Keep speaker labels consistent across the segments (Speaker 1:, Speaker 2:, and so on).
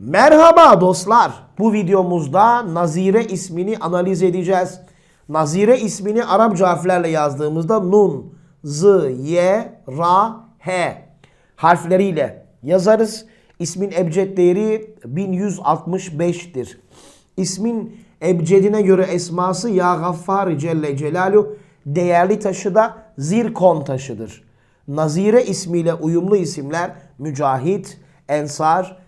Speaker 1: Merhaba dostlar. Bu videomuzda Nazire ismini analiz edeceğiz. Nazire ismini Arapça harflerle yazdığımızda Nun, Z, Y, Ra, H harfleriyle yazarız. İsmin ebced değeri 1165'tir. İsmin ebcedine göre esması Ya Gaffar Celle Celaluhu değerli taşı da zirkon taşıdır. Nazire ismiyle uyumlu isimler Mücahit, Ensar,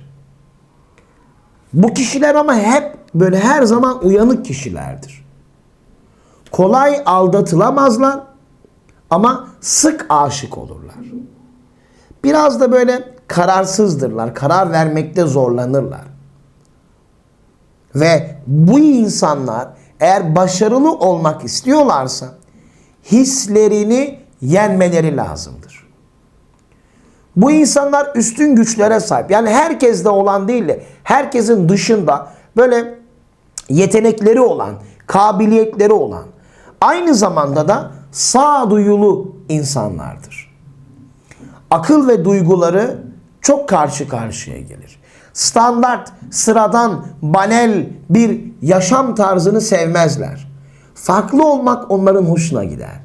Speaker 1: Bu kişiler ama hep böyle her zaman uyanık kişilerdir. Kolay aldatılamazlar ama sık aşık olurlar. Biraz da böyle kararsızdırlar. Karar vermekte zorlanırlar. Ve bu insanlar eğer başarılı olmak istiyorlarsa hislerini yenmeleri lazımdır. Bu insanlar üstün güçlere sahip. Yani herkeste olan değil de herkesin dışında böyle yetenekleri olan, kabiliyetleri olan, aynı zamanda da sağduyulu insanlardır. Akıl ve duyguları çok karşı karşıya gelir. Standart, sıradan, banel bir yaşam tarzını sevmezler. Farklı olmak onların hoşuna gider.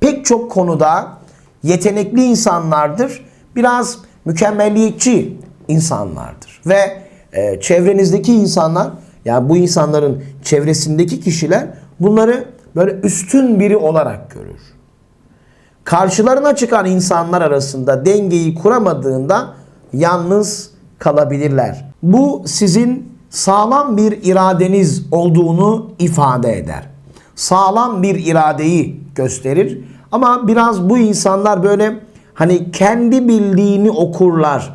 Speaker 1: Pek çok konuda yetenekli insanlardır. Biraz mükemmelliyetçi insanlardır. Ve e, çevrenizdeki insanlar, yani bu insanların çevresindeki kişiler bunları böyle üstün biri olarak görür. Karşılarına çıkan insanlar arasında dengeyi kuramadığında yalnız kalabilirler. Bu sizin sağlam bir iradeniz olduğunu ifade eder. Sağlam bir iradeyi gösterir. Ama biraz bu insanlar böyle hani kendi bildiğini okurlar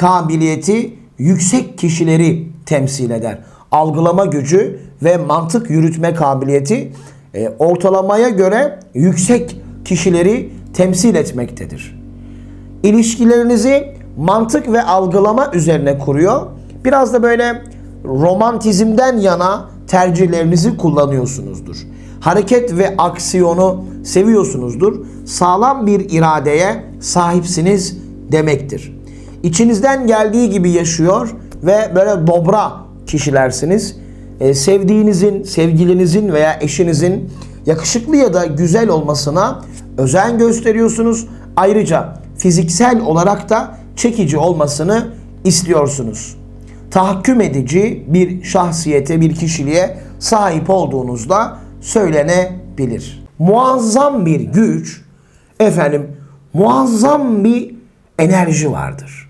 Speaker 1: kabiliyeti yüksek kişileri temsil eder. Algılama gücü ve mantık yürütme kabiliyeti e, ortalamaya göre yüksek kişileri temsil etmektedir. İlişkilerinizi mantık ve algılama üzerine kuruyor. Biraz da böyle romantizmden yana tercihlerinizi kullanıyorsunuzdur. Hareket ve aksiyonu seviyorsunuzdur. Sağlam bir iradeye sahipsiniz demektir. İçinizden geldiği gibi yaşıyor ve böyle dobra kişilersiniz. Ee, sevdiğinizin, sevgilinizin veya eşinizin yakışıklı ya da güzel olmasına özen gösteriyorsunuz. Ayrıca fiziksel olarak da çekici olmasını istiyorsunuz. Tahakküm edici bir şahsiyete, bir kişiliğe sahip olduğunuzda söylenebilir. Muazzam bir güç, efendim muazzam bir enerji vardır.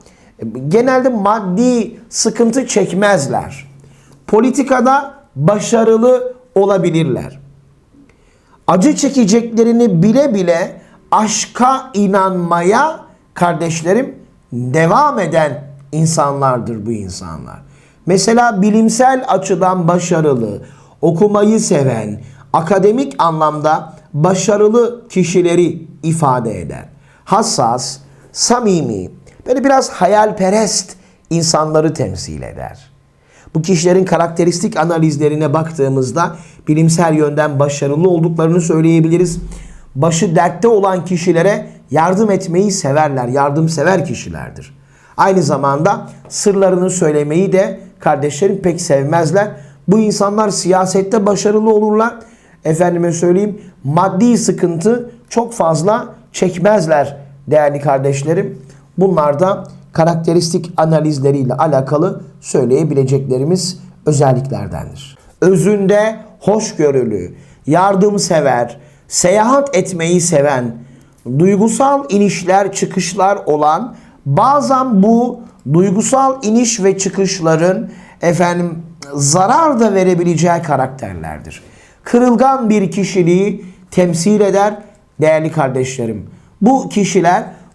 Speaker 1: genelde maddi sıkıntı çekmezler. Politikada başarılı olabilirler. Acı çekeceklerini bile bile aşka inanmaya kardeşlerim devam eden insanlardır bu insanlar. Mesela bilimsel açıdan başarılı, okumayı seven, akademik anlamda başarılı kişileri ifade eder. Hassas, samimi, böyle biraz hayalperest insanları temsil eder. Bu kişilerin karakteristik analizlerine baktığımızda bilimsel yönden başarılı olduklarını söyleyebiliriz. Başı dertte olan kişilere yardım etmeyi severler. Yardımsever kişilerdir. Aynı zamanda sırlarını söylemeyi de kardeşlerim pek sevmezler. Bu insanlar siyasette başarılı olurlar. Efendime söyleyeyim maddi sıkıntı çok fazla çekmezler değerli kardeşlerim. Bunlar da karakteristik analizleriyle alakalı söyleyebileceklerimiz özelliklerdendir. Özünde hoşgörülü, yardımsever, seyahat etmeyi seven, duygusal inişler çıkışlar olan bazen bu duygusal iniş ve çıkışların efendim zarar da verebileceği karakterlerdir. Kırılgan bir kişiliği temsil eder değerli kardeşlerim. Bu kişiler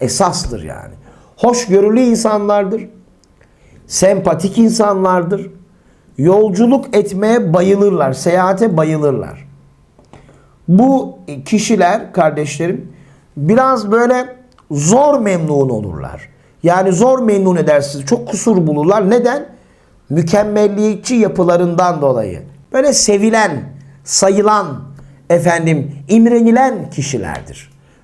Speaker 1: Esastır yani. Hoşgörülü insanlardır. Sempatik insanlardır. Yolculuk etmeye bayılırlar. Seyahate bayılırlar. Bu kişiler kardeşlerim biraz böyle zor memnun olurlar. Yani zor memnun edersiniz. Çok kusur bulurlar. Neden? Mükemmelliyetçi yapılarından dolayı. Böyle sevilen, sayılan, efendim imrenilen kişilerdir.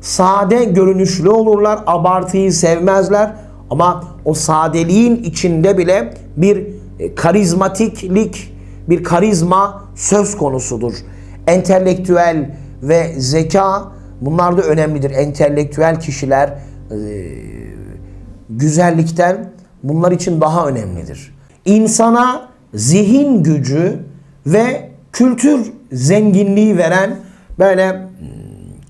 Speaker 1: Sade görünüşlü olurlar. Abartıyı sevmezler. Ama o sadeliğin içinde bile bir e, karizmatiklik, bir karizma söz konusudur. Entelektüel ve zeka bunlar da önemlidir. Entelektüel kişiler e, güzellikten bunlar için daha önemlidir. İnsana zihin gücü ve kültür zenginliği veren böyle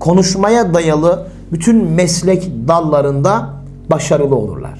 Speaker 1: konuşmaya dayalı bütün meslek dallarında başarılı olurlar.